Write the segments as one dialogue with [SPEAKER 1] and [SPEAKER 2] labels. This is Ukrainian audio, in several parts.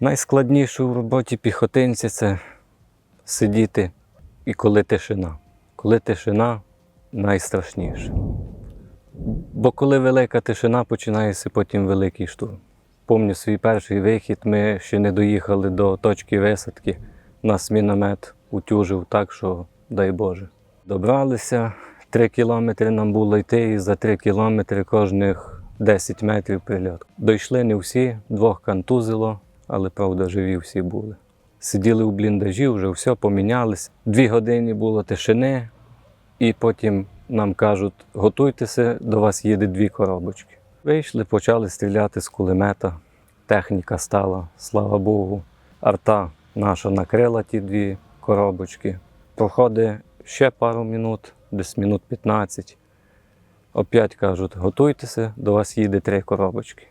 [SPEAKER 1] Найскладніше в роботі піхотинця це сидіти і коли тишина. Коли тишина найстрашніше. Бо коли велика тишина, починається потім великий штурм. Помню свій перший вихід, ми ще не доїхали до точки висадки. Нас міномет утюжив так, що дай Боже. Добралися, три кілометри нам було йти, і за три кілометри кожних 10 метрів прильот. Дійшли не всі, двох контузило, але правда живі всі були. Сиділи у бліндажі, вже все помінялось. Дві години було тишини, і потім нам кажуть, готуйтеся, до вас їде дві коробочки. Вийшли, почали стріляти з кулемета. Техніка стала, слава Богу. Арта наша накрила ті дві коробочки. Проходить ще пару минут, десь минут 15. Опять кажуть, готуйтеся, до вас їде три коробочки.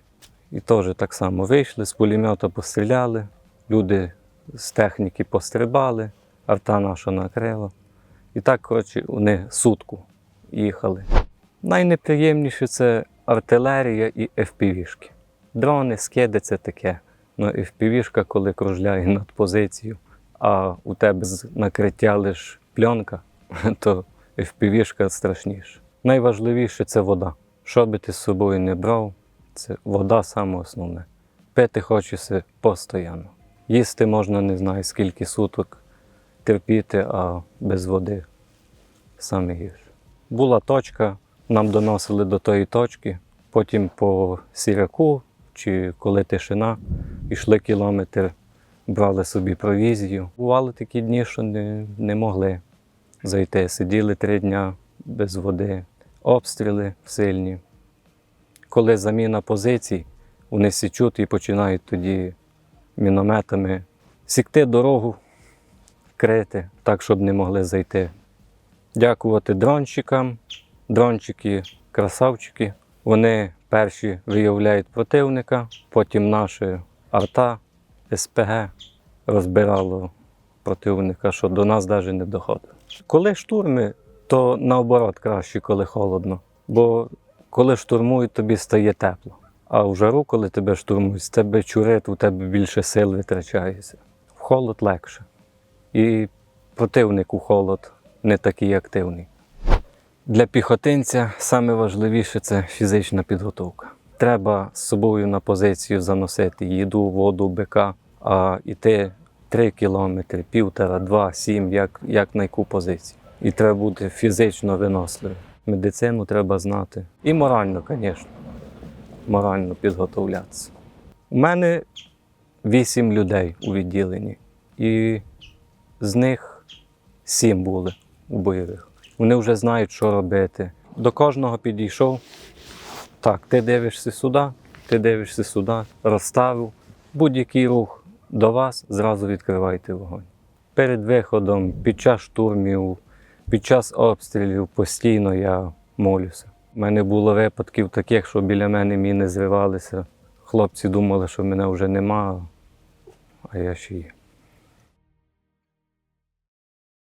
[SPEAKER 1] І теж так само вийшли, з пулемета постріляли, люди з техніки пострибали, арта наша накрила. І так, коротше, вони сутку їхали. Найнеприємніше це артилерія і FPV-шки. Дрони, скиди це таке. Ну, FPV-шка, коли кружляє над позицією, а у тебе з накриття лише пленка, то FPV-шка страшніше. Найважливіше це вода. Що би ти з собою не брав, це вода саме основне. Пити хочеться постійно. Їсти можна не знаю скільки суток терпіти, а без води саме гірше. Була точка, нам доносили до тої точки, потім по сіряку чи коли тишина, йшли кілометр, брали собі провізію. Бували такі дні, що не, не могли зайти. Сиділи три дня без води, обстріли сильні. Коли заміна позицій, вони січуть і починають тоді мінометами сікти дорогу, крити, так, щоб не могли зайти. Дякувати дрончикам. Дрончики, красавчики. Вони перші виявляють противника, потім наші арта, СПГ розбирало противника, що до нас навіть не доходить. Коли штурми, то наоборот краще, коли холодно. Бо коли штурмують, тобі стає тепло. А в жару, коли тебе штурмують, з тебе чурить, у тебе більше сил витрачається. В холод легше. І противник у холод не такий активний. Для піхотинця саме важливіше це фізична підготовка. Треба з собою на позицію заносити їду, воду, бика, а йти 3 кілометри, півтора, два, сім, як, як на яку позицію. І треба бути фізично виносливим. Медицину треба знати. І морально, звісно. Морально підготовлятися. У мене вісім людей у відділенні, і з них сім були у бойових. Вони вже знають, що робити. До кожного підійшов. Так, ти дивишся сюди, ти дивишся сюди, розставив. Будь-який рух до вас, зразу відкривайте вогонь. Перед виходом, під час штурмів, під час обстрілів постійно я молюся. У мене було випадків таких, що біля мене міни зривалися. Хлопці думали, що мене вже нема, а я ще є.